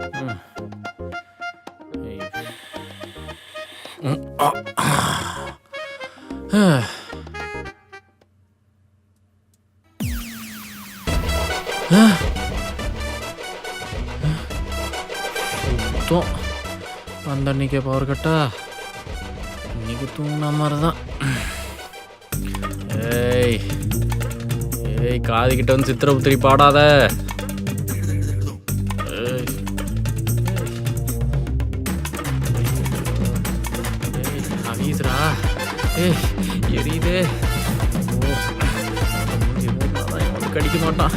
ம். சுத்தம் அந்த அன்னைக்கே பவர் கட்டா இன்னைக்கு தூங்கின மாதிரி தான் ஏய். ஏய் காது கிட்ட வந்து சித்திரபுத்திரி பாடாத. எரியுதே கடிக்க மாட்டான்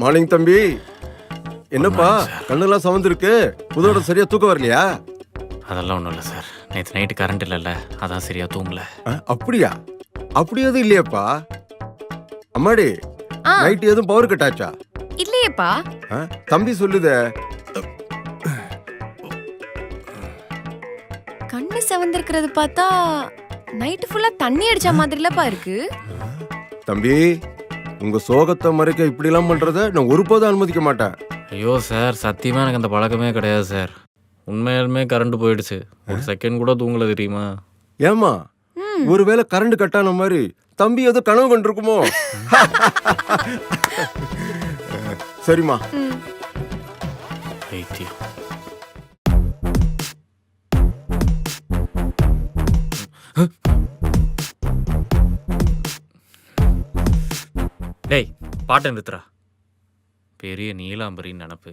மார்னிங் தம்பி என்னப்பா கண்ணெல்லாம் சவந்திருக்கு. புதோட சரியா தூக்கம் வரலையா? அதெல்லாம் ஒன்றும் இல்லை சார். நேற்று நைட்டு கரண்ட் இல்லைல்ல. அதான் சரியாக தூங்கல. அப்படியா? அப்படி எதுவும் இல்லையாப்பா. அம்மாடி ஆ. நைட் எதுவும் பவர் கட் ஆச்சா? இல்லையேப்பா. அ, தம்பி சொல்லுதே. கண்ணு செவந்திருக்கிறது பார்த்தா நைட்டு ஃபுல்லா தண்ணி அடிச்ச மாதிரிலப்பா இருக்கு. தம்பி உங்க சோகத்தை மறைக்க இப்படி எல்லாம் பண்றத நான் ஒருபோதும் அனுமதிக்க மாட்டேன். ஐயோ சார் சத்தியமாக எனக்கு அந்த பழக்கமே கிடையாது சார். உண்மையாலுமே கரண்ட் போயிடுச்சு. ஒரு செகண்ட் கூட தூங்கல தெரியுமா? ஏமா ஒருவேளை கரண்ட் கட்டான மாதிரி தம்பி ஏதோ கனவு கண்டிருக்குமோ? சரிம்மா. டேய் பாட்டை நிறுத்துறா பெரிய நீலாம்பரின்னு நினப்பு.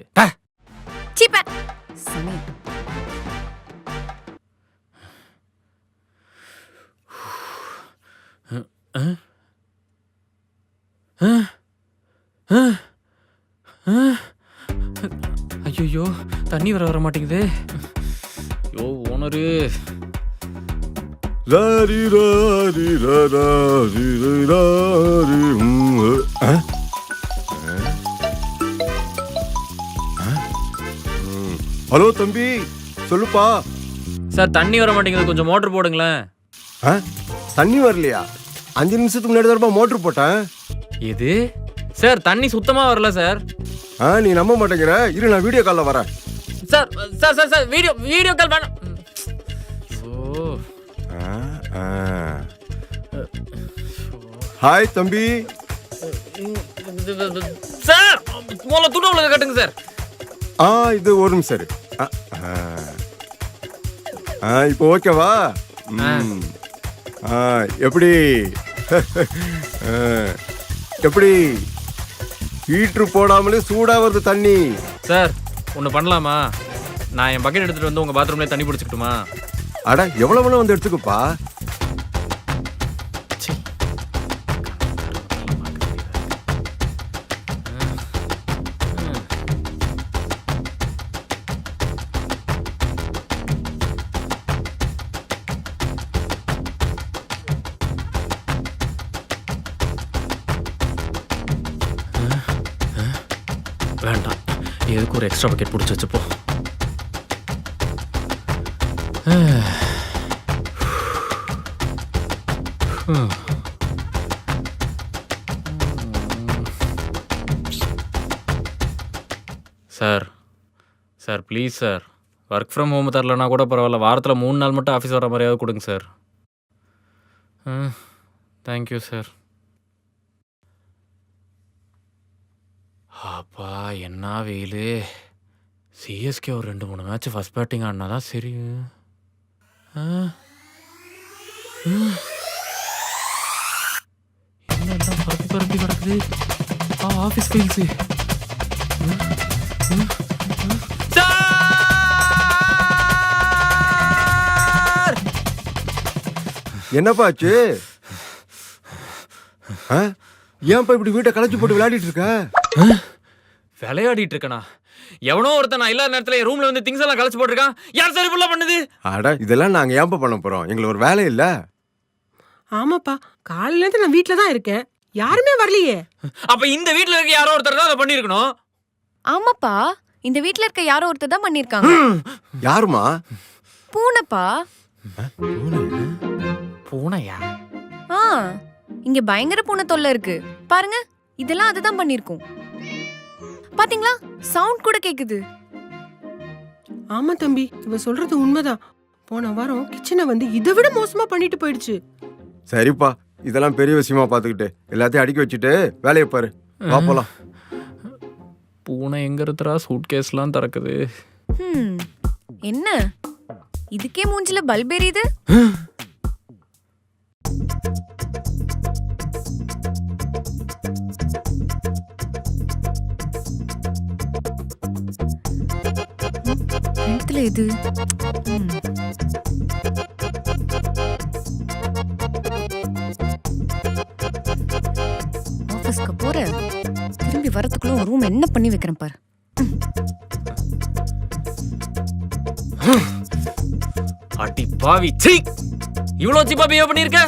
ஐயோ தண்ணி வர வர மாட்டேங்குது. ஐயோ ஓனரு. ராரி ராரி ராரி ராரி ஹலோ தம்பி சொல்லுப்பா. சார் தண்ணி வர மாட்டேங்குது. கொஞ்சம் மோட்டர் போடுங்களேன். அ? தண்ணி வரலையா? அஞ்சு நிமிஷத்துக்கு முன்னாடி தான் மோட்டர் போட்டேன். எது சார் தண்ணி சுத்தமா வரல சார். ஆ நீ நம்ப மாட்டேங்கிற. இரு நான் வீடியோ காலில் வரேன். Sir sir sir sir video video call வேணாம். ஓ. ஆ, ஆ. ஹாய் தம்பி. சார் முதல்ல துணி கட்டுங்க சார். ஆ இது ஒரு நிமிஷம் இரு. ஆ, இப்போ ஓகேவா? எப்படி? எப்படி? ஹீட்ரு போடாமலே சூடா வருது தண்ணி. சார் ஒன்று பண்ணலாமா? நான் என் பக்கெட் எடுத்துட்டு வந்து உங்க பாத்ரூம்லேயே தண்ணி பிடிச்சிக்கிட்டுமா? அட எவ்வளவு வேணா வந்து எடுத்துக்கப்பா. வேண்டாம். எதுக்கு ஒரு எக்ஸ்ட்ரா பக்கெட் பிடிச்சி வச்சுப்போ. Sir sir please sir. Work from home தரலனா கூட பரவாயில்ல. வாரத்தில் மூணு நாள் மட்டும் ஆஃபீஸ் வர மாதிரியாவது கொடுங்க சார். Thank you sir. அப்பா என்ன வெயில். சிஎஸ்கே ஒரு ரெண்டு மூணு மேட்ச் ஃபஸ்ட் பேட்டிங் ஆடினா தான் சரி என்ன பரப்பி பரப்பி கிடக்குது. ஆ ஆஃபீஸ் ஃபைல்ஸு என்னப்பா ஆச்சு? ஆ? ஏன்ப்பா இப்படி வீட்டை களைச்சு போட்டு விளையாடிட்டு இருக்க? விளையாடிட்டு இருக்கனா எவனோ ஒருத்தன் நான் இல்லாத நேரத்துல என் ரூம்ல வந்து திங்ஸ் எல்லாம் கலைச்சு போட்டிருக்கான். யார் சார் இப்படிலாம் பண்ணுது? அட இதெல்லாம் நாங்க ஏன்பா பண்ண போறோம்? எங்களுக்கு ஒரு வேலை இல்ல. ஆமாப்பா காலையில இருந்து நான் வீட்ல தான் இருக்கேன். யாருமே வரலையே. அப்ப இந்த வீட்ல இருக்க யாரோ ஒருத்தர் தான் அதை பண்ணிருக்கணும் ஆமாப்பா இந்த வீட்ல இருக்க யாரோ ஒருத்தர் தான் பண்ணிருக்காங்க யாருமா? பூனைப்பா. பூனையா? ஆ இங்க பயங்கர பூனை தொல்லை இருக்கு. பாருங்க. இதெல்லாம் அதுதான் பண்ணிருக்கோம். பாத்தீங்களா? சவுண்ட் கூட கேக்குது. ஆமா தம்பி இவ சொல்றது உண்மைதான். போன வாரம் கிச்சனை வந்து இதை விட மோசமா பண்ணிட்டு போயிடுச்சு. சரிப்பா இதெல்லாம் பெரிய விஷயமா பார்த்துக்கிட்டு. எல்லாத்தையும் அடுக்கி வச்சுட்டு வேலையை பாரு. வா போலாம். பூனை எங்க இருக்கிறா சூட் கேஸ்லாம் திறக்குது என்ன? இதுக்கே மூஞ்சில பல்ப் இடத்துல இது. ம். ஆபீஸ்க்கு போற. திரும்பி வரதுக்குள்ள ஒரு ரூம் என்ன பண்ணி வைக்கிறேன் பாரு. அடி பாவி. சீ இவ்வளோ சீப்பா பிஹேவ் பண்ணிருக்க?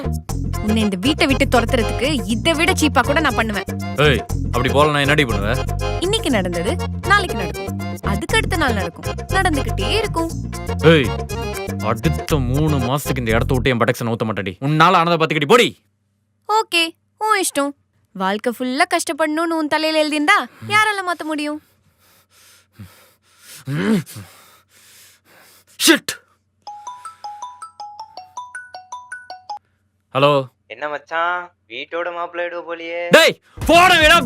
உன்னை இந்த வீட்டை விட்டு துரத்துறதுக்கு இதை விட சீப்பா கூட நான் பண்ணுவேன். ஏய் அப்படி போல நான் என்னடி பண்ணுவேன் இன்னைக்கு நடந்தது நாளைக்கு நடக்கும். அதுக்கு அடுத்த நாள் நடக்கும். நடந்துகிட்டே இருக்கும். ஏய் அடுத்த மூணு மாசத்துக்கு இந்த இடத்த விட்டு என் படக்ஷன் ஊத்த மாட்டேடி உன்னால ஆனதை பார்த்துக்கிட்டி போடி. ஓகே உன் இஷ்டம். வாழ்க்கை ஃபுல்லா கஷ்டப்படணும்னு உன் தலையில எழுதியிருந்தா யாரால மாத்த முடியும்? ஷிட் ஹலோ என்ன மச்சான்? வீட்டோட மாப்பிள்ளையிடுவ போலியே. டேய் போன வேணா.